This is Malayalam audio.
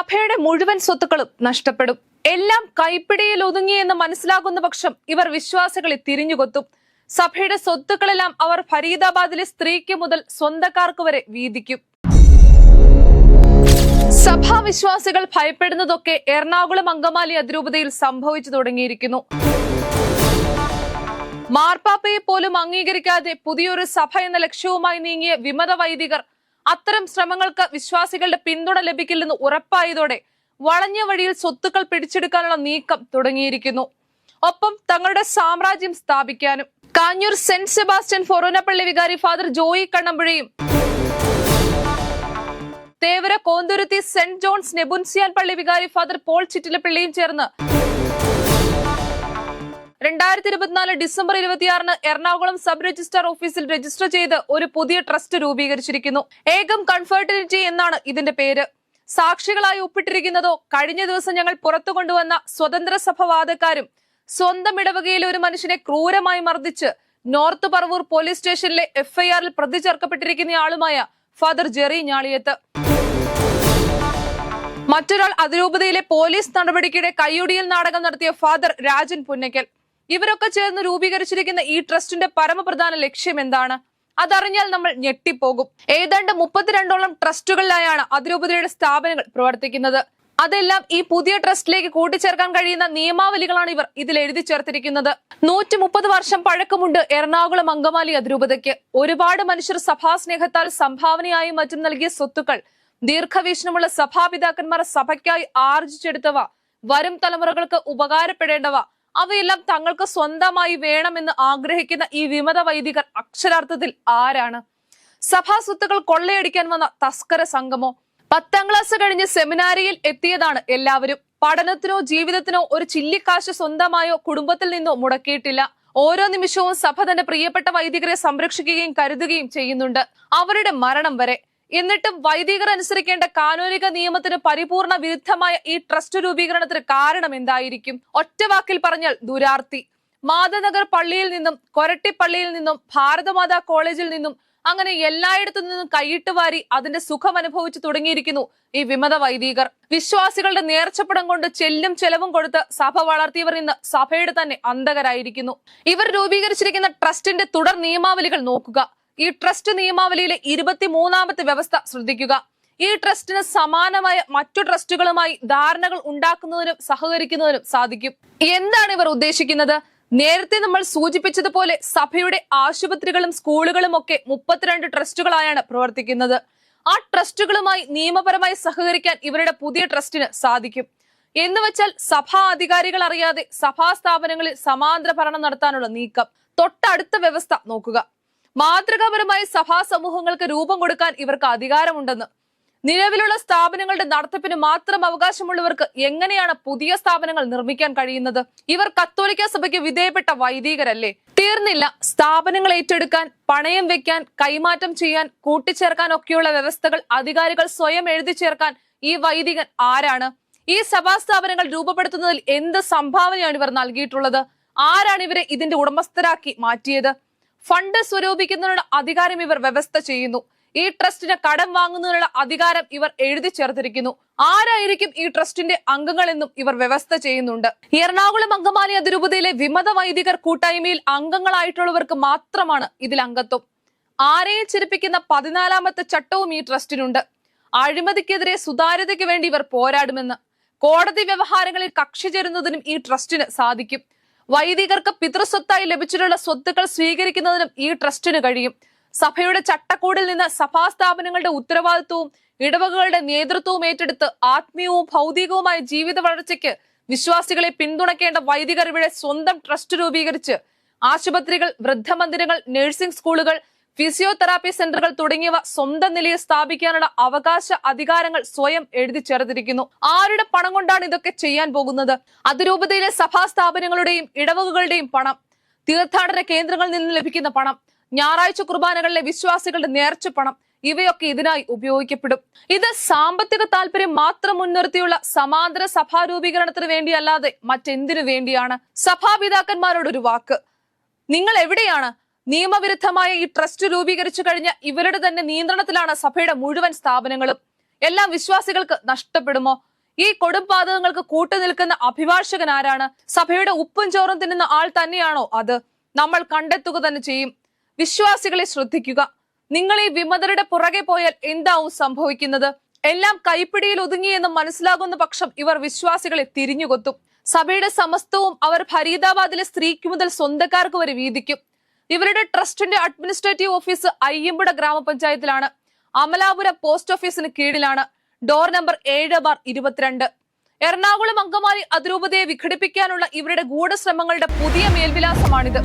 സഭയുടെ മുഴുവൻ സ്വത്തുക്കളും നഷ്ടപ്പെടും. എല്ലാം കൈപ്പിടിയിൽ ഒതുങ്ങിയെന്ന് മനസ്സിലാകുന്ന പക്ഷം ഇവർ വിശ്വാസികളെ തിരിഞ്ഞുകൊത്തും. സഭയുടെ സ്വത്തുക്കളെല്ലാം അവർ ഫരീദാബാദിലെ സ്ത്രീക്ക് മുതൽ സ്വന്തക്കാർക്ക് വരെ വീതിക്കും. സഭാ വിശ്വാസികൾ ഭയപ്പെടുന്നതൊക്കെ എറണാകുളം അങ്കമാലി അതിരൂപതയിൽ സംഭവിച്ചു തുടങ്ങിയിരിക്കുന്നു. മാർപ്പാപ്പയെ പോലും അംഗീകരിക്കാതെ പുതിയൊരു സഭ എന്ന ലക്ഷ്യവുമായി നീങ്ങിയ വിമത വൈദികർ അത്തരം ശ്രമങ്ങൾക്ക് വിശ്വാസികളുടെ പിന്തുണ ലഭിക്കില്ലെന്ന് ഉറപ്പായതോടെ വളഞ്ഞ വഴിയിൽ സ്വത്തുക്കൾ പിടിച്ചെടുക്കാനുള്ള നീക്കം തുടങ്ങിയിരിക്കുന്നു. ഒപ്പം തങ്ങളുടെ സാമ്രാജ്യം സ്ഥാപിക്കാനും. കാഞ്ഞൂർ സെന്റ് സെബാസ്റ്റ്യൻ ഫൊറോനപ്പള്ളി വികാരി father Joy കണ്ണമ്പുഴയും Thevara Konthuruthy saint John's Nepomucene പള്ളി വികാരി ഫാദർ പോൾ ചിറ്റിലപ്പള്ളിയും ചേർന്ന് രണ്ടായിരത്തി ഇരുപത്തിനാല് ഡിസംബർ ഇരുപത്തിയാറിന് എറണാകുളം സബ് രജിസ്ട്രാർ ഓഫീസിൽ രജിസ്റ്റർ ചെയ്ത് ഒരു പുതിയ ട്രസ്റ്റ് രൂപീകരിച്ചിരിക്കുന്നു. ഏകം കൺഫർട്ടിനിറ്റി എന്നാണ് ഇതിന്റെ പേര്. സാക്ഷികളായി ഒപ്പിട്ടിരിക്കുന്നതോ കഴിഞ്ഞ ദിവസം ഞങ്ങൾ പുറത്തു കൊണ്ടുവന്ന സ്വതന്ത്ര സഭവാദക്കാരും സ്വന്തം ഇടവകയിൽ ഒരു മനുഷ്യനെ ക്രൂരമായി മർദ്ദിച്ച് നോർത്ത് പറവൂർ പോലീസ് സ്റ്റേഷനിലെ എഫ്ഐആറിൽ പ്രതി ചേർക്കപ്പെട്ടിരിക്കുന്നയാളുമായ ഫാദർ ജെറി ഞാളിയത്ത്. മറ്റൊരാൾ അതിരൂപതയിലെ പോലീസ് നടപടിക്കിടെ കയ്യൊടിയിൽ നാടകം നടത്തിയ ഫാദർ രാജൻ പുന്നയ്ക്കൽ. ഇവരൊക്കെ ചേർന്ന് രൂപീകരിച്ചിരിക്കുന്ന ഈ ട്രസ്റ്റിന്റെ പരമപ്രധാന ലക്ഷ്യം എന്താണ്? അതറിഞ്ഞാൽ നമ്മൾ ഞെട്ടിപ്പോകും. ഏതാണ്ട് മുപ്പത്തിരണ്ടോളം ട്രസ്റ്റുകളിലായാണ് അതിരൂപതയുടെ സ്ഥാപനങ്ങൾ പ്രവർത്തിക്കുന്നത്. അതെല്ലാം ഈ പുതിയ ട്രസ്റ്റിലേക്ക് കൂട്ടിച്ചേർക്കാൻ കഴിയുന്ന നിയമാവലികളാണ് ഇവർ ഇതിൽ എഴുതി ചേർത്തിരിക്കുന്നത്. നൂറ്റി മുപ്പത് വർഷം പഴക്കമുണ്ട് എറണാകുളം അങ്കമാലി അതിരൂപതയ്ക്ക്. ഒരുപാട് മനുഷ്യർ സഭാസ്നേഹത്താൽ സംഭാവനയായും മറ്റും നൽകിയ സ്വത്തുക്കൾ. ദീർഘവീക്ഷണമുള്ള സഭാപിതാക്കന്മാർ സഭയ്ക്കായി ആർജിച്ചെടുത്തവ. വരും തലമുറകൾക്ക് ഉപകാരപ്പെടേണ്ടവ. അവയെല്ലാം തങ്ങൾക്ക് സ്വന്തമായി വേണമെന്ന് ആഗ്രഹിക്കുന്ന ഈ വിമത വൈദികർ അക്ഷരാർത്ഥത്തിൽ ആരാണ്? സഭാ സ്വത്തുക്കൾ കൊള്ളയടിക്കാൻ വന്ന തസ്കര സംഘമോ? പത്താം ക്ലാസ് കഴിഞ്ഞ് സെമിനാരിയിൽ എത്തിയതാണ് എല്ലാവരും. പഠനത്തിനോ ജീവിതത്തിനോ ഒരു ചില്ലിക്കാശ് സ്വന്തമായോ കുടുംബത്തിൽ നിന്നോ മുടക്കിയിട്ടില്ല. ഓരോ നിമിഷവും സഭ തന്റെ പ്രിയപ്പെട്ട വൈദികരെ സംരക്ഷിക്കുകയും കരുതുകയും ചെയ്യുന്നുണ്ട്. അവരുടെ മരണം വരെ എന്നിട്ടും വൈദികർ അനുസരിക്കേണ്ട കാനൂനിക നിയമത്തിന് പരിപൂർണ വിരുദ്ധമായ ഈ ട്രസ്റ്റ് രൂപീകരണത്തിന് കാരണം എന്തായിരിക്കും? ഒറ്റവാക്കിൽ പറഞ്ഞാൽ ദുരാർത്തി. മാതനഗർ പള്ളിയിൽ നിന്നും കൊരട്ടിപ്പള്ളിയിൽ നിന്നും ഭാരതമാതാ കോളേജിൽ നിന്നും അങ്ങനെ എല്ലായിടത്തു നിന്നും കൈയിട്ട് വാരി അതിന്റെ സുഖം അനുഭവിച്ചു തുടങ്ങിയിരിക്കുന്നു ഈ വിമത വൈദികർ. വിശ്വാസികളുടെ നേർച്ചപ്പടം കൊണ്ട് ചെല്ലും ചെലവും കൊടുത്ത് സഭ വളർത്തിയവർ ഇന്ന് സഭയുടെ തന്നെ അന്ധകരായിരിക്കുന്നു. ഇവർ രൂപീകരിച്ചിരിക്കുന്ന ട്രസ്റ്റിന്റെ തുടർ നിയമാവലികൾ നോക്കുക. ഈ ട്രസ്റ്റ് നിയമാവലിയിലെ ഇരുപത്തിമൂന്നാമത്തെ വ്യവസ്ഥ ശ്രദ്ധിക്കുക. ഈ ട്രസ്റ്റിന് സമാനമായ മറ്റു ട്രസ്റ്റുകളുമായി ധാരണകൾ ഉണ്ടാക്കുന്നതിനും സഹകരിക്കുന്നതിനും സാധിക്കും. എന്താണ് ഇവർ ഉദ്ദേശിക്കുന്നത്? നേരത്തെ നമ്മൾ സൂചിപ്പിച്ചതുപോലെ സഭയുടെ ആശുപത്രികളും സ്കൂളുകളും ഒക്കെ മുപ്പത്തിരണ്ട് ട്രസ്റ്റുകളായാണ് പ്രവർത്തിക്കുന്നത്. ആ ട്രസ്റ്റുകളുമായി നിയമപരമായി സഹകരിക്കാൻ ഇവരുടെ പുതിയ ട്രസ്റ്റിന് സാധിക്കും. എന്ന് വെച്ചാൽ സഭാ അധികാരികൾ അറിയാതെ സഭാ സ്ഥാപനങ്ങളിൽ സമാന്തര ഭരണം നടത്താനുള്ള നീക്കം. തൊട്ടടുത്ത വ്യവസ്ഥ നോക്കുക. മാതൃകാപരമായി സഭാ സമൂഹങ്ങൾക്ക് രൂപം കൊടുക്കാൻ ഇവർക്ക് അധികാരമുണ്ടെന്ന്. നിലവിലുള്ള സ്ഥാപനങ്ങളുടെ നടത്തിപ്പിന് മാത്രം അവകാശമുള്ളവർക്ക് എങ്ങനെയാണ് പുതിയ സ്ഥാപനങ്ങൾ നിർമ്മിക്കാൻ കഴിയുന്നത്? ഇവർ കത്തോലിക്ക സഭയ്ക്ക് വിധേയപ്പെട്ട വൈദികരല്ലേ? തീർന്നില്ല. സ്ഥാപനങ്ങൾ ഏറ്റെടുക്കാൻ പണയം വെക്കാൻ കൈമാറ്റം ചെയ്യാൻ കൂട്ടിച്ചേർക്കാൻ ഒക്കെയുള്ള വ്യവസ്ഥകൾ അധികാരികൾ സ്വയം എഴുതി ചേർക്കാൻ ഈ വൈദികൻ ആരാണ്? ഈ സഭാ സ്ഥാപനങ്ങൾ രൂപപ്പെടുത്തുന്നതിൽ എന്ത് സംഭാവനയാണ് ഇവർ നൽകിയിട്ടുള്ളത്? ആരാണ് ഇവരെ ഇതിന്റെ ഉടമസ്ഥരാക്കി മാറ്റിയത്? ഫണ്ട് സ്വരൂപിക്കുന്നതിനുള്ള അധികാരം ഇവർ വ്യവസ്ഥ ചെയ്യുന്നു. ഈ ട്രസ്റ്റിന് കടം വാങ്ങുന്നതിനുള്ള അധികാരം ഇവർ എഴുതി ചേർത്തിരിക്കുന്നു. ആരായിരിക്കും ഈ ട്രസ്റ്റിന്റെ അംഗങ്ങളെന്നും ഇവർ വ്യവസ്ഥ ചെയ്യുന്നുണ്ട്. എറണാകുളം അങ്കമാലി അതിരൂപതയിലെ വിമത വൈദികർ കൂട്ടായ്മയിൽ അംഗങ്ങളായിട്ടുള്ളവർക്ക് മാത്രമാണ് ഇതിൽ അംഗത്വം. ആരെയും ചിരിപ്പിക്കുന്ന പതിനാലാമത്തെ ചട്ടവും ഈ ട്രസ്റ്റിനുണ്ട്. അഴിമതിക്കെതിരെ സുതാര്യതയ്ക്ക് വേണ്ടി ഇവർ പോരാടുമെന്ന്. കോടതി വ്യവഹാരങ്ങളിൽ കക്ഷി ചേരുന്നതിനും ഈ ട്രസ്റ്റിന് സാധിക്കും. വൈദികർക്ക് പിതൃസ്വത്തായി ലഭിച്ചിട്ടുള്ള സ്വത്തുക്കൾ സ്വീകരിക്കുന്നതിനും ഈ ട്രസ്റ്റിന് കഴിയും. സഭയുടെ ചട്ടക്കൂടിൽ നിന്ന് സഭാ സ്ഥാപനങ്ങളുടെ ഉത്തരവാദിത്വവും ഇടവകകളുടെ നേതൃത്വവും ഏറ്റെടുത്ത് ആത്മീയവും ഭൗതികവുമായ ജീവിത വളർച്ചയ്ക്ക് വിശ്വാസികളെ പിന്തുണയ്ക്കേണ്ട വൈദികർ ഇവിടെ സ്വന്തം ട്രസ്റ്റ് രൂപീകരിച്ച് ആശുപത്രികൾ വൃദ്ധമന്ദിരങ്ങൾ നഴ്സിംഗ് സ്കൂളുകൾ ഫിസിയോതെറാപ്പി സെന്ററുകൾ തുടങ്ങിയവ സ്വന്തം നിലയിൽ സ്ഥാപിക്കാനുള്ള അവകാശ അധികാരങ്ങൾ സ്വയം എഴുതി ചേർത്തിരിക്കുന്നു. ആരുടെ പണം കൊണ്ടാണ് ഇതൊക്കെ ചെയ്യാൻ പോകുന്നത്? അതിരൂപതയിലെ സഭാ സ്ഥാപനങ്ങളുടെയും ഇടവകകളുടെയും പണം തീർത്ഥാടന കേന്ദ്രങ്ങളിൽ നിന്ന് ലഭിക്കുന്ന പണം ഞായറാഴ്ച കുർബാനകളിലെ വിശ്വാസികളുടെ നേർച്ച പണം ഇവയൊക്കെ ഇതിനായി ഉപയോഗിക്കപ്പെടും. ഇത് സാമ്പത്തിക താല്പര്യം മാത്രം മുൻനിർത്തിയുള്ള സമാന്തര സഭാ രൂപീകരണത്തിന് വേണ്ടിയല്ലാതെ മറ്റെന്തിനു വേണ്ടിയാണ്? സഭാപിതാക്കന്മാരോടൊരു വാക്ക്. നിങ്ങൾ എവിടെയാണ്? നിയമവിരുദ്ധമായ ഈ ട്രസ്റ്റ് രൂപീകരിച്ചു കഴിഞ്ഞ ഇവരുടെ തന്നെ നിയന്ത്രണത്തിലാണ് സഭയുടെ മുഴുവൻ സ്ഥാപനങ്ങളും. എല്ലാം വിശ്വാസികൾക്ക് നഷ്ടപ്പെടുമോ? ഈ കൊടുംപാതകങ്ങൾക്ക് കൂട്ടുനിൽക്കുന്ന അഭിഭാഷകൻ ആരാണ് സഭയുടെ ഉപ്പും ചോറും തിന്നുന്ന ആൾ തന്നെയാണോ അത്? നമ്മൾ കണ്ടെത്തുക തന്നെ ചെയ്യും. വിശ്വാസികളെ ശ്രദ്ധിക്കുക. നിങ്ങൾ ഈ വിമതരുടെ പുറകെ പോയാൽ എന്താവും സംഭവിക്കുന്നത്? എല്ലാം കൈപ്പിടിയിൽ ഒതുങ്ങിയെന്ന് മനസ്സിലാകുന്ന പക്ഷം ഇവർ വിശ്വാസികളെ തിരിഞ്ഞുകൊത്തും. സഭയുടെ സമസ്തവും അവർ ഫരീദാബാദിലെ സ്ത്രീക്ക് മുതൽ സ്വന്തക്കാർക്ക് വരെ വീതിക്കും. ഇവരുടെ ട്രസ്റ്റിന്റെ അഡ്മിനിസ്ട്രേറ്റീവ് ഓഫീസ് അയ്യമ്പുഴ ഗ്രാമപഞ്ചായത്തിലാണ്. അമലാപുര പോസ്റ്റ് ഓഫീസിന് കീഴിലാണ്. ഡോർ നമ്പർ ഏഴ് ബാർ ഇരുപത്തിരണ്ട്. എറണാകുളം അങ്കമാലി അതിരൂപതയെ വിഘടിപ്പിക്കാനുള്ള ഇവരുടെ ഗൂഢശ്രമങ്ങളുടെ പുതിയ മേൽവിലാസമാണിത്.